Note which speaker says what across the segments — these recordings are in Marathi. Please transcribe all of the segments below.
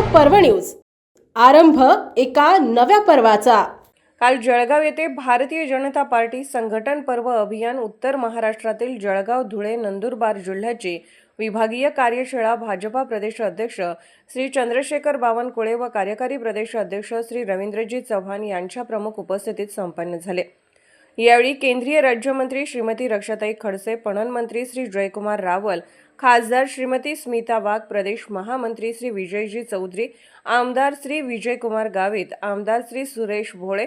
Speaker 1: पर्व न्यूज. आरंभ एका नव्या पर्वाचा.
Speaker 2: काल जळगाव येथे भारतीय जनता पार्टी संघटन पर्व अभियान उत्तर महाराष्ट्रातील जळगाव धुळे नंदुरबार जिल्ह्याची विभागीय कार्यशाळा भाजपा प्रदेश अध्यक्ष श्री चंद्रशेखर बावनकुळे व कार्यकारी प्रदेश अध्यक्ष श्री रवींद्रजी चव्हाण यांच्या प्रमुख उपस्थितीत संपन्न झाले. यावेळी केंद्रीय राज्यमंत्री श्रीमती रक्षाताई खडसे पणन मंत्री श्री जयकुमार रावल खासदार श्रीमती स्मिता वाघ प्रदेश महामंत्री श्री विजयजी चौधरी आमदार श्री विजयकुमार गावित आमदार श्री सुरेश भोळे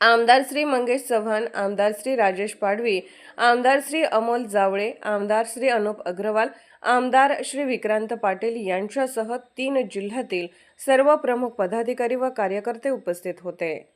Speaker 2: आमदार श्री मंगेश चव्हाण आमदार श्री राजेश पाडवी आमदार श्री अमोल जावळे आमदार श्री अनुप अग्रवाल आमदार श्री विक्रांत पाटील यांच्यासह तीन जिल्ह्यातील सर्व प्रमुख पदाधिकारी व कार्यकर्ते उपस्थित होते.